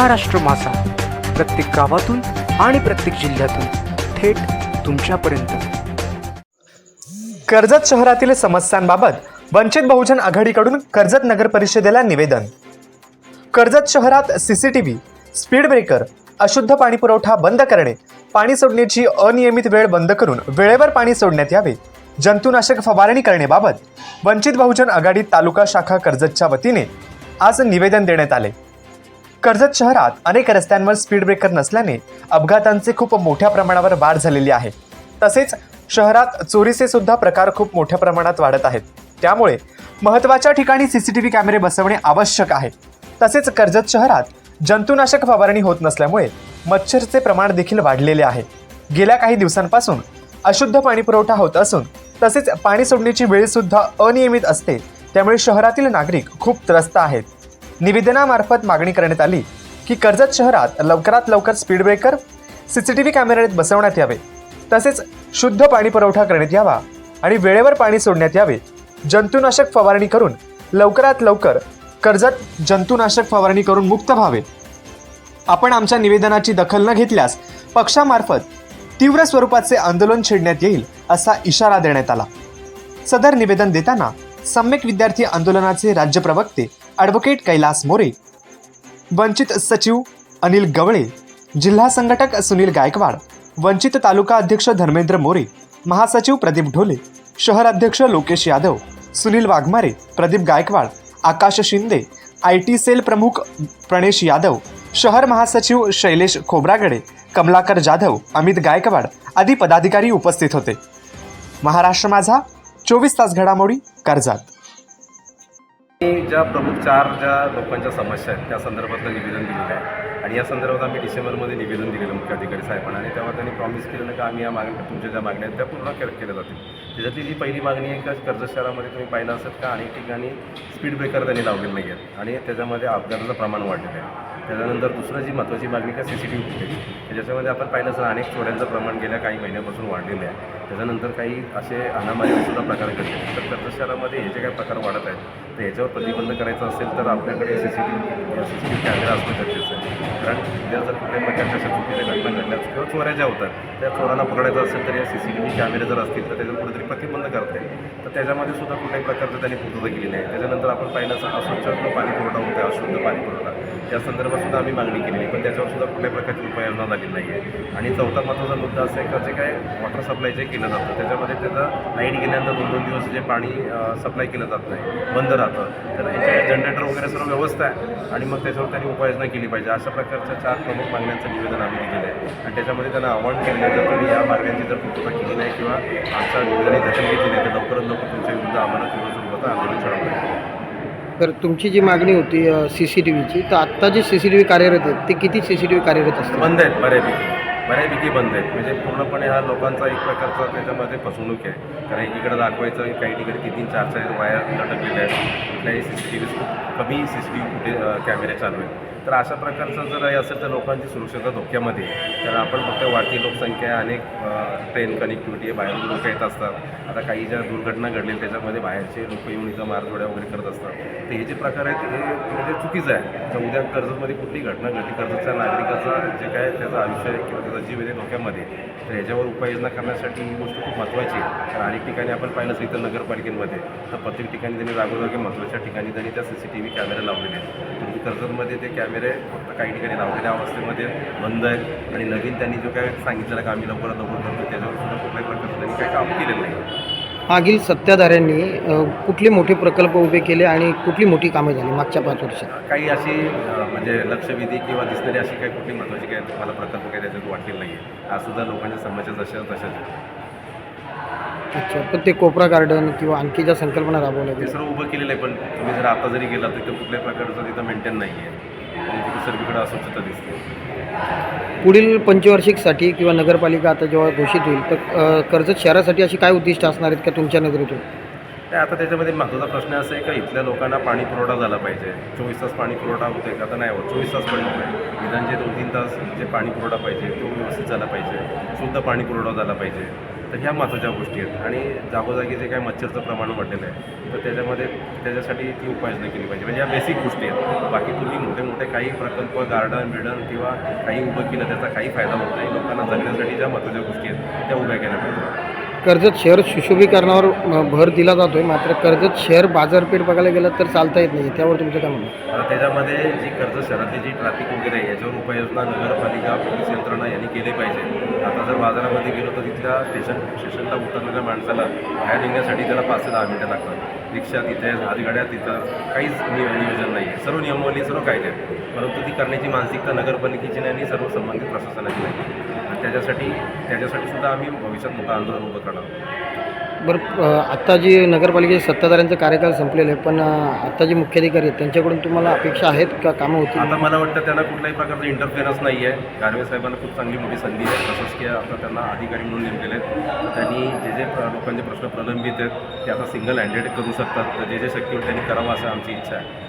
महाराष्ट्र मासा. प्रत्येक गावातून आणि प्रत्येक जिल्ह्यातून थेट तुमच्यापर्यंत. कर्जत शहरातील समस्यांबाबत वंचित बहुजन आघाडीकडून कर्जत नगर परिषदेला निवेदन. कर्जत शहरात सीसीटीव्ही स्पीड ब्रेकर अशुद्ध पाणी पुरवठा बंद करणे पाणी सोडण्याची अनियमित वेळ बंद करून वेळेवर पाणी सोडण्यात यावे जंतुनाशक फवारणी करण्याबाबत वंचित बहुजन आघाडी तालुका शाखा कर्जतच्या वतीने आज निवेदन देण्यात आले. कर्जत शहरात अनेक रस्त्यांवर स्पीड ब्रेकर नसल्याने अपघातांचे खूप मोठ्या प्रमाणावर वाढ झालेली आहे. तसेच शहरात चोरीचे सुद्धा प्रकार खूप मोठ्या प्रमाणात वाढत आहेत. त्यामुळे महत्त्वाच्या ठिकाणी सी सी टी व्ही कॅमेरे बसवणे आवश्यक आहे. तसेच कर्जत शहरात जंतुनाशक फवारणी होत नसल्यामुळे मच्छरचे प्रमाण देखील वाढलेले आहे. गेल्या काही दिवसांपासून अशुद्ध पाणी पुरवठा होत असून तसेच पाणी सोडण्याची वेळसुद्धा अनियमित असते. त्यामुळे शहरातील नागरिक खूप त्रस्त आहेत. निवेदनामार्फत मागणी करण्यात आली की कर्जत शहरात लवकरात लवकर speed breaker C C T V कॅमेरे बसवण्यात यावे. तसेच शुद्ध पाणी पुरवठा करण्यात यावा आणि वेळेवर पाणी सोडण्यात यावे. जंतुनाशक फवारणी करून लवकरात लवकर कर्जत जंतुनाशक फवारणी करून मुक्त व्हावे. आपण आमच्या निवेदनाची दखल न घेतल्यास पक्षामार्फत तीव्र स्वरूपाचे आंदोलन छेडण्यात येईल असा इशारा देण्यात आला. सदर निवेदन देताना सम्यक विद्यार्थी आंदोलनाचे राज्य प्रवक्ते ॲडव्होकेट कैलास मोरे वंचित सचिव अनिल गवळे जिल्हा संघटक सुनील गायकवाड वंचित तालुका अध्यक्ष धर्मेंद्र मोरे महासचिव प्रदीप ढोले शहर अध्यक्ष Lokesh Yadav Sunil Waghmare Pradeep Gaikwad Akash Shinde I T cell प्रमुख प्रणेश यादव शहर महासचिव शैलेश खोब्रागडे कमलाकर जाधव अमित गायकवाड आदी पदाधिकारी उपस्थित होते. महाराष्ट्र माझा चोवीस तास घडामोडी कर्जात. मी ज्या प्रमुख चार ज्या लोकांच्या समस्या आहेत त्या संदर्भातलं निवेदन दिलेलं आहे. आणि या संदर्भात आम्ही डिसेंबरमध्ये निवेदन दिलेलं मुख्याधिकारी साहेबांना आणि तेव्हा त्यांनी प्रॉमिस केलेलं का आम्ही या मागण्या तुमच्या ज्या मागण्या आहेत त्या पूर्ण के केल्या जातील. त्याच्यातली जी पहिली मागणी आहे का कर्जत शहरामध्ये तुम्ही पाहिलं असेल का अनेक ठिकाणी स्पीड ब्रेकर त्यांनी लावलेले नाही आहेत आणि त्याच्यामध्ये अपघाताचं प्रमाण वाढलेलं आहे. त्याच्यानंतर दुसरं जी महत्त्वाची मागणी का C C T V footage त्याच्यामध्ये आपण पाहिलं असेल अनेक चोऱ्यांचं प्रमाण गेल्या काही महिन्यापासून वाढलेलं आहे. त्याच्यानंतर काही असे अनामारीसुद्धा प्रकार घडले तर कर्ज शहरामध्ये हे जे काही प्रकार वाढत आहेत तर याच्यावर प्रतिबंध करायचा असेल तर आपल्याकडे C C T V C C T V camera असणं गरजेचं आहे. कारण उद्या जर कुठल्याही प्रकारच्या अशा चुकीच्या घटना घडल्या किंवा चोऱ्या ज्या होतात त्या चोरांना पकडायचं असेल तर या सी सी टी व्ही कॅमेरे जर असतील तर त्याच्यावर कुठेतरी प्रतिबंध करता येईल. तर त्याच्यामध्ये सुद्धा कुठल्याही प्रकारचं त्यांनी पूर्तता केली नाही त्याच्यानंतर आपण पाहिलं असं अस्वच्छ पाणी पुरवठा होतो अशुद्ध पाणी पुरवठा या संदर्भात सुद्धा आम्ही मागणी केलेली पण त्याच्यावर सुद्धा कुठल्या प्रकारची उपाययोजना झालेली नाही आहे आणि चौथा महत्त्वाचा मुद्दा असा आहे का जे काय वॉटर सप्लाय जे केलं जातं त्याच्यामध्ये त्याचं लाइट गेल्यानंतर दोन दोन दिवस जे पाणी सप्लाय केलं जात नाही. बंद राहतं. तर याच्या जनरेटर वगैरे सर्व व्यवस्था आहे. आणि मग त्याच्यावर त्यांनी उपाययोजना केली पाहिजे. अशा प्रकारच्या चार प्रमुख मागण्यांचं निवेदन आम्ही दिलेलं आहे. आणि त्याच्यामध्ये त्यांना आव्हान आहे. जर तुम्ही या मागण्यांची जर पूर्तता केली नाही किंवा आमच्या निवेदनाची दखल घेतली नाही तर लवकरात लवकर तुमच्या विरुद्ध आम्हाला तीव्र स्वरूपाचं आंदोलन छेडवलं तर तुमची जी मागणी होती सी सी टी व्हीची तर आत्ता जे सी सी टी व्ही कार्यरत आहेत ते किती सी सी टी व्ही कार्यरत असतील बंद आहेत बऱ्यापैकी. बऱ्यापैकी बंद आहेत. म्हणजे पूर्णपणे हा लोकांचा एक प्रकारचा त्याच्यामध्ये फसवणूक आहे. कारण एकीकडे दाखवायचं काही ठिकाणी तीन तीन चार चार वाया लटकलेल्या आहेत. कुठल्याही सी सी टी व्ही खूप कमी सी सी टी व्ही कुठे कॅमेरे चालू आहेत. तर अशा प्रकारचं जर हे असेल तर लोकांची सुरक्षता धोक्यामध्ये तर आपण फक्त वाढती लोकसंख्या अनेक ट्रेन कनेक्टिव्हिटी बाहेरून लोक येत असतात. आता काही ज्या दुर्घटना घडलेल्या त्याच्यामध्ये बाहेरचे लोक येऊन इथं मारजोड्या वगैरे करत असतात. तर हे जे प्रकार आहेत हे म्हणजे चुकीचं आहे. तर उद्या कर्जतमध्ये कुठली घटना घडली कर्जतच्या नागरिकाचा जे काय त्याचं आयुष्य आहे किंवा त्याचा जीव आहे धोक्यामध्ये तर ह्याच्यावर उपाययोजना करण्यासाठी ही गोष्ट खूप महत्त्वाची आहे. कारण अनेक ठिकाणी आपण पाहिलं असेल इथं नगरपालिकेमध्ये. तर प्रत्येक ठिकाणी त्यांनी जागोजागी महत्त्वाच्या ठिकाणी त्यांनी त्या सी सी टी व्ही कॅमेरे लावलेले आहेत. कर्जतमध्ये ते कॅमेरे फक्त काही ठिकाणी लावलेल्या अवस्थेमध्ये बंद आहेत. आणि नवीन त्यांनी जो काय सांगितलेलं का आम्ही लवकरात लवकर करतो त्याच्यावर सुद्धा कुठल्याही प्रकारचं त्यांनी काही काम केलेलं नाही. मागील सत्ताधाऱ्यांनी कुठले मोठे प्रकल्प उभे केले आणि कुठली मोठी कामं झाली मागच्या पाच वर्षात? काही अशी म्हणजे लक्षवेधी किंवा दिसणारी अशी काही कुठली महत्त्वाची काही तुम्हाला प्रकल्प काही त्याच्यात वाटलेलं नाही आहे हा सुद्धा लोकांच्या समस्या जशा तशाच. अच्छा पण ते कोपरा गार्डन किंवा आणखी ज्या संकल्पना राबवल्या ते सर्व उभं केलेलं आहे पण तुम्ही जर आता जरी गेला तर तिथं कुठल्याही प्रकारचं तिथं मेंटेन नाही आहे आणि तिथे सर्वीकडे अस्वच्छता दिसते. पुढील पंचवार्षिकसाठी किंवा नगरपालिका आता जेव्हा घोषित होईल तर कर्जत शहरासाठी अशी काय उद्दिष्ट असणार आहेत का तुमच्या नजरेतून? आता त्याच्यामध्ये महत्त्वाचा प्रश्न असा आहे का इथल्या लोकांना पाणी पुरवठा झाला पाहिजे? चोवीस तास पाणी पुरवठा होते का? तर नाही होत. चोवीस तास पण नाही निदान जे दोन तीन तास जे पाणी पुरवठा पाहिजे तो व्यवस्थित झाला पाहिजे. शुद्ध पाणी पुरवठा झाला पाहिजे. तर ह्या महत्त्वाच्या गोष्टी आहेत. आणि जागोजागी जे काय मच्छरचं प्रमाण वाढलेलं आहे तर त्याच्यामध्ये त्याच्यासाठी ती उपाययोजना केली पाहिजे. म्हणजे या बेसिक गोष्टी आहेत. बाकी तुम्ही मोठे मोठे काही प्रकल्प गार्डन बिर्डन किंवा काही उभं केलं त्याचा काही फायदा होत नाही. लोकांना जगण्यासाठी ज्या महत्त्वाच्या गोष्टी आहेत त्या उभ्या केल्या पाहिजे कर्जत शहर सुशोभीकरणावर भर दिला जातो आहे मात्र कर्जत शहर बाजारपेठ बघायला गेलं तर चालता येत नाही त्यावर तुमचं काय म्हणणं त्याच्यामध्ये जी कर्ज शहरातली जी ट्रॅफिक वगैरे आहे याच्यावर उपाययोजना नगरपालिका पोलीस यंत्रणा यांनी केली पाहिजे. आता जर बाजारामध्ये गेलो तर तिथल्या स्टेशन स्टेशनला उतरलेल्या माणसाला बाहेर निघण्यासाठी त्याला पाच ते दहा मिनटं लागतात. रिक्षा तिथे हातगाड्या तिथं काहीच नि नियोजन नाही आहे सर्व नियमावली सर्व कायदे आहेत. परंतु ती करण्याची मानसिकता नगरपालिकेची नाही आणि सर्व संबंधित प्रशासनाची नाही. आहे त्याच्यासाठी त्याच्यासाठी सुद्धा आम्ही भविष्यात मोठं आंदोलन उभं करणार. बरं आत्ता जी नगरपालिकेचे सत्ताधाऱ्यांचा कार्यकाल संपलेला आहे पण आत्ता जे मुख्याधिकारी आहेत त्यांच्याकडून तुम्हाला अपेक्षा आहेत का कामं होतील? आता मला वाटतं त्यांना कुठल्याही प्रकारचं इंटरफेरन्स नाही आहे गारवे साहेबांना खूप चांगली मोठी संधी आहे. तसंच की आता त्यांना अधिकारी म्हणून नेमलेले आहेत. त्यांनी जे जे लोकांचे प्रश्न प्रलंबित आहेत ते आता सिंगल हँडेड करू शकतात. तर जे जे शक्य होईल त्यांनी करावं असं आमची इच्छा आहे.